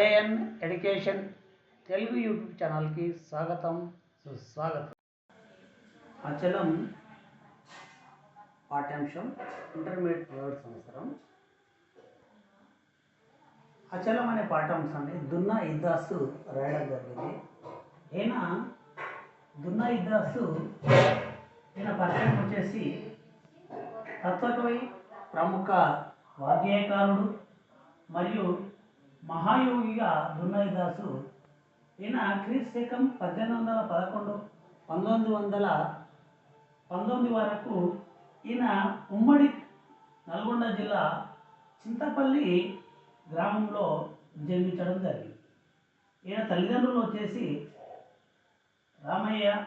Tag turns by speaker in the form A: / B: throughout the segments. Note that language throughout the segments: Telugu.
A: ఏఎన్ ఎడ్యుకేషన్ తెలుగు యూట్యూబ్ ఛానల్కి స్వాగతం సుస్వాగతం. అచలం పాఠ్యాంశం ఇంటర్మీడియట్ థర్డ్ సంవత్సరం. అచలం అనే పాఠ్యాంశాన్ని దున్నా ఇద్దాసు రాయడం జరిగింది. ఈయన దున్నా ఇద్దాసు ఈయన పరిచయం వచ్చేసి తత్వకవి ప్రముఖ వాగ్గేయకారుడు మరియు మహాయోగిగా దున్నయ్యదాసు ఈయన క్రీస్తు పద్దెనిమిది వందల పదకొండు పంతొమ్మిది వందల పంతొమ్మిది వరకు ఈయన ఉమ్మడి నల్గొండ జిల్లా చింతపల్లి గ్రామంలో జన్మించడం జరిగింది. ఈయన తల్లిదండ్రులు వచ్చేసి రామయ్య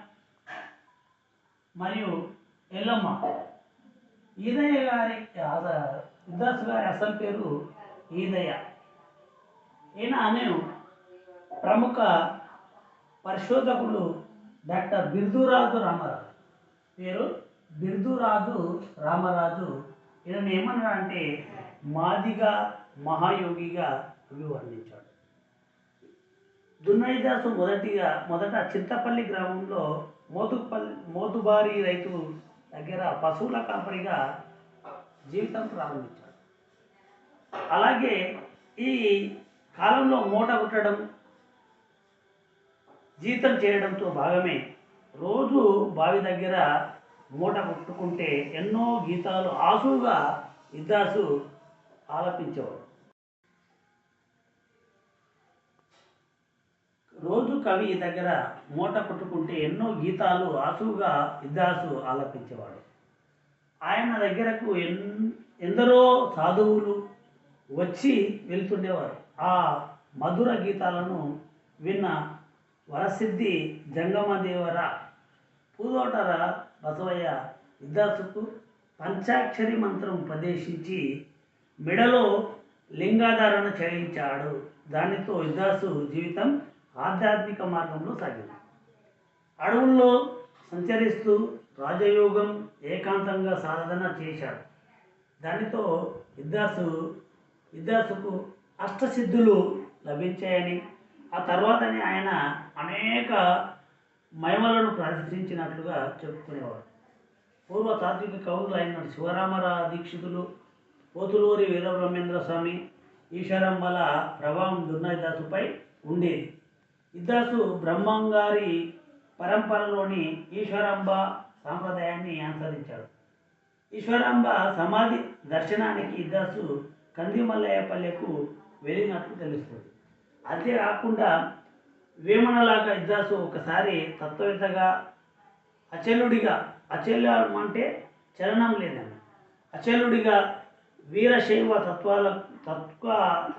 A: మరియు ఎల్లమ్మ. ఈదయ్య గారి ఇద్దాసు గారి అసలు పేరు ఈదయ్య. ఈయన అనే ప్రముఖ పరిశోధకుడు డాక్టర్ బిర్దురాజు రామరాజు పేరు బిర్దురాజు రామరాజు. ఈయన ఏమన్నాడంటే మాదిగా మహాయోగిగా అభివర్ణించాడు దున్నయ్యదాసు మొదటిగా మొదట చింతపల్లి గ్రామంలో మోతుపల్లి మోతుబారి రైతు దగ్గర పశువుల కాపరిగా జీవితం ప్రారంభించాడు. అలాగే ఈ కాలంలో మూట కుట్టడం జీతం చేయడంతో భాగమే రోజు బావి దగ్గర మూట కుట్టుకుంటే ఎన్నో గీతాలు ఆసుగా ఇద్దాసు ఆలపించేవాడు. రోజు కవి దగ్గర మూట కుట్టుకుంటే ఎన్నో గీతాలు ఆసుగా ఇద్దాసు ఆలపించేవాడు. ఆయన దగ్గరకు ఎన్ ఎందరో సాధువులు వచ్చి వెళ్తుండేవారు. ఆ మధుర గీతాలను విన్న వరసిద్ధి జంగమదేవర పూదోటర బసవయ్య ఇద్దాసుకు పంచాక్షరి మంత్రం ఉపదేశించి మెడలో లింగాధారణ చేయించాడు. దానితో ఇద్దాసు జీవితం ఆధ్యాత్మిక మార్గంలో సాగింది. అడవుల్లో సంచరిస్తూ రాజయోగం ఏకాంతంగా సాధన చేశాడు. దానితో ఇద్దాసు ఇద్దాసుకు అష్టసిద్ధులు లభించాయని. ఆ తర్వాతనే ఆయన అనేక మహిమలను ప్రదర్శించినట్లుగా చెప్పుకునేవాడు పూర్వ తాత్విక కవులు అయిన శివరామరా దీక్షితులు పోతులూరి వీరబ్రహ్మేంద్ర స్వామి ఈశ్వరంబల ప్రభావం దున్నదాసుపై ఉండేది. ఇద్దాసు బ్రహ్మంగారి పరంపరలోని ఈశ్వరాంబ సాంప్రదాయాన్ని అనుసరించాడు. ఈశ్వరాంబ సమాధి దర్శనానికి ఇద్దాసు వెళ్ళినట్లు తెలుస్తుంది అదే కాకుండా వేమనలాగా ఇద్దాసు ఒకసారి తత్వవేత్తగా అచలుడిగా అచల్యం అంటే చలనం లేదని అచలుడిగా వీరశైవ తత్వాల తత్వ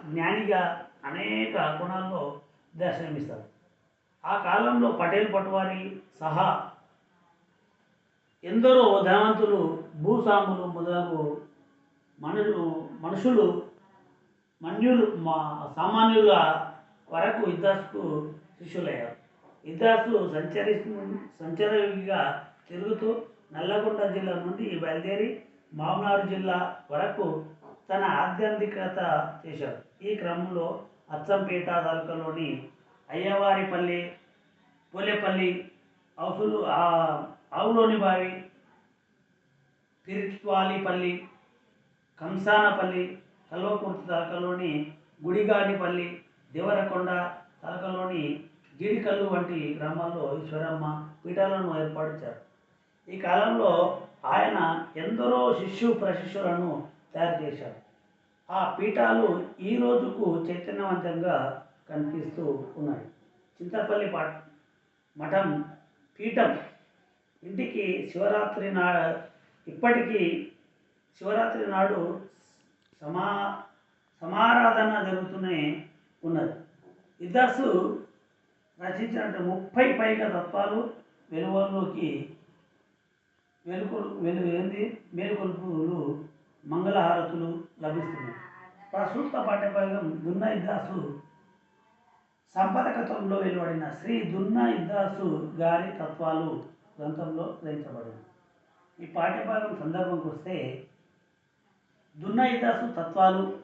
A: జ్ఞానిగా అనేక గుణాల్లో దర్శనమిస్తారు ఆ కాలంలో పటేల్ పట్వారి సహా ఎందరో ధనవంతులు భూస్వాములు మొదలగు మనులు మనుషులు మన్యులు మా సామాన్యుల వరకు ఇద్దాసుకు శిష్యులయ్యారు. ఇద్దాసు సంచరి సంచరిగా తిరుగుతూ నల్లగొండ జిల్లా నుండి బయలుదేరి మామనారు జిల్లా వరకు తన ఆధ్యాత్మికత చేశారు. ఈ క్రమంలో అచ్చంపేట తాలూకాలోని అయ్యవారిపల్లి పోలేపల్లి అవుసులు ఆవులోని బావి పిరిట్వాలిపల్లి కంసానపల్లి కల్వకుర్తి తాలూకాలోని గుడిగాడిపల్లి దేవరకొండ తాలూకాలోని జీడికల్లు వంటి గ్రామాల్లో ఈశ్వరమ్మ పీఠాలను ఏర్పరిచారు. ఈ కాలంలో ఆయన ఎందరో శిష్యు ప్రశిష్యులను తయారు చేశారు. ఆ పీఠాలు ఈ రోజుకు చైతన్యవంతంగా కనిపిస్తూ ఉన్నాయి. చింతపల్లి పా మఠం పీఠం ఇంటికి శివరాత్రి నా ఇప్పటికీ శివరాత్రి నాడు సమా సమారాధన జరుగుతూనే ఉన్నది. ఇద్దర్సు రచించినట్టు ముప్పై పైగా తత్వాలు వెలువల్లోకి వెలుకొలు వెలు ఏంది? మేలుకొల్పులు మంగళహారతులు లభిస్తున్నాయి. ప్రస్తుత పాఠ్యభాగం దున్న ఇద్దాసు సంపదకత్వంలో వెలువడిన శ్రీ దున్న ఇద్దాసు గారి తత్వాలు గ్రంథంలో గ్రహించబడింది ఈ పాఠ్యభాగం సందర్భంకి వస్తే దున్న తత్వాలు.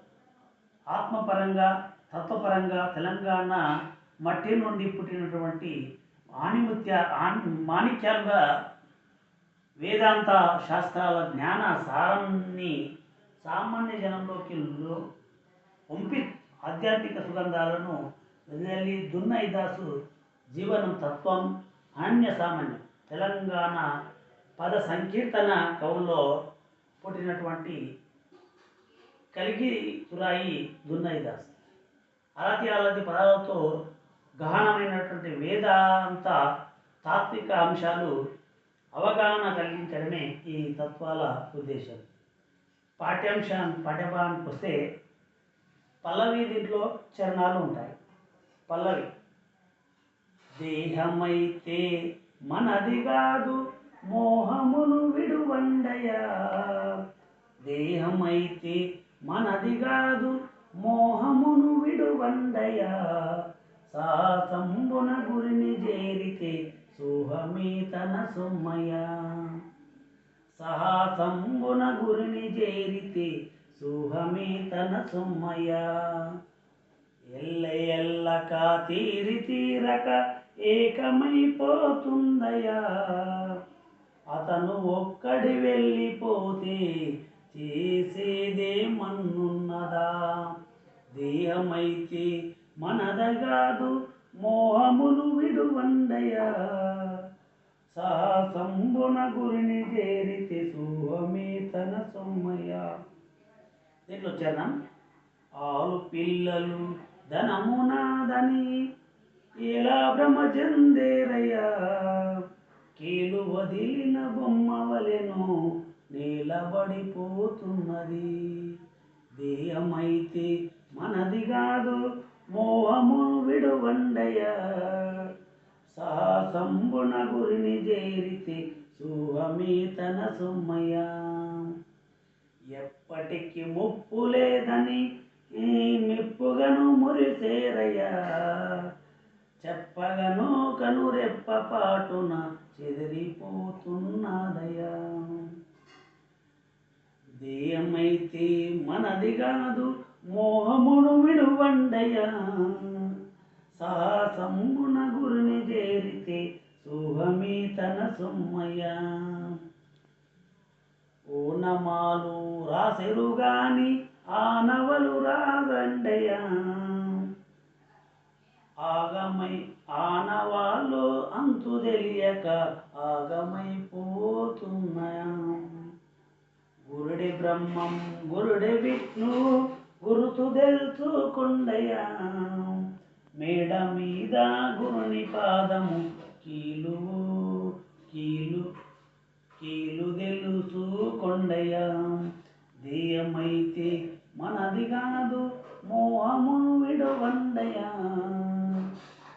A: ఆత్మపరంగా తత్వపరంగా తెలంగాణ మట్టి నుండి పుట్టినటువంటి ఆణిముత్య ఆణి మాణిక్యాలుగా వేదాంత శాస్త్రాల జ్ఞాన సారాన్ని సామాన్య జనంలోకి పంపి ఆధ్యాత్మిక సుగంధాలను వెదజల్లి దున్నయిదాసు జీవనం తత్వం అన్య సామాన్యం. తెలంగాణ పద సంకీర్తన కవుల్లో పుట్టినటువంటి కలిగి తురాయి దున్నైదాస్. అలతి అలతి పదాలతో గహనమైనటువంటి వేదాంత తాత్విక అంశాలు అవగాహన కలిగించడమే ఈ తత్వాల ఉద్దేశం. పాఠ్యాంశం పాఠ్యభాగానికి వస్తే పల్లవి దీంట్లో చరణాలు ఉంటాయి. పల్లవి దేహమైతే మనది కాదు మోహమును విడువండయా? దేహమైతే మనది కాదు మోహమును విడువండయ సాతంబున గురిని చేరితే సుహమే తన సొమ్మయ సాహసంబున గురిని చేరితే సుహమే తన సొమ్మయ ఎల్ల ఎల్లక తీరి తీరక ఏకమైపోతుందయా అతను ఒక్కడి వెళ్ళిపోతే చేసేదే మన్నున్నదా? దేహమైతే మనదగాదు మోహములు విడువండయా. సాహసంబున గురిని చేరితే సుహమే తన సొమ్మయ. దీంట్లో చరణం ఆలు పిల్లలు ధనమునాదని ఇలా భ్రమ చెందేరయ్యా? కీలు వదిలిన బొమ్మ వలెను నిలబడిపోతున్నది. దేహమైతే మనది కాదు మోహమును విడువండయ సాహసంబున గురిని చేరితే సుహమే తన సొమ్మయ్య. ఎప్పటికి ముప్పు లేదని ఈ మెప్పుగను మురిసేరయ్యా. చెప్పగను కనురెప్ప పాటున చెదిరిపోతున్నా. అయితే మనది కాదు మోహమును విడువండయా సాహసంబున గురిని చేరితే సుహమే తన సొమ్మయ్య. ఓనమాలు రాసెరు గాని ఆనవలు రాగండయా ఆగమై ఆనవాలో అంతు తెలియక ఆగమైపో గురుడి బ్రహ్మం గురుడి విష్ణు గురుతు తెలుసుకుండయా మేడ మీద గురుని పాదము కీలు కీలు కీలు తెలుసుకొండయా దేయమైతే మనది కాదు మోహమును విడవండయా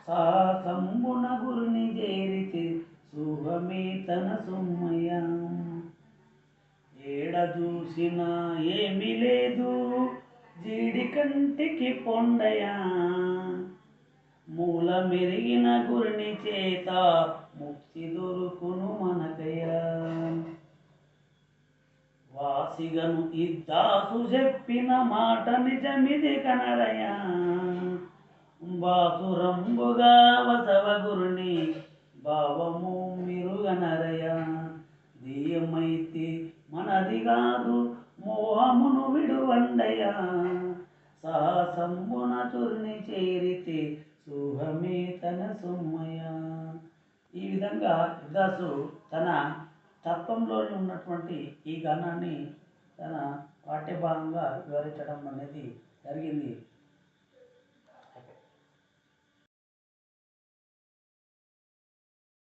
A: సాసంబున గురుని చేరితే సుభమే తన సొమ్మయ్యా. ఏడ చూసినా ఏమీ లేదు. జీడి కంటికి పొండయా? మూల మెరిగిన గురిని చేత ముక్తి దొరుకును మనకయ్యా. వాసిగను ఇద్దాసు చెప్పిన మాట నిజమిది కనరయ్యా బాసురంబుగా తన సొమ్మయ ఈ విధంగా యుదాసు తన తత్వంలో ఉన్నటువంటి ఈ గానాన్ని తన పాఠ్యభాగంగా వివరించడం అనేది జరిగింది.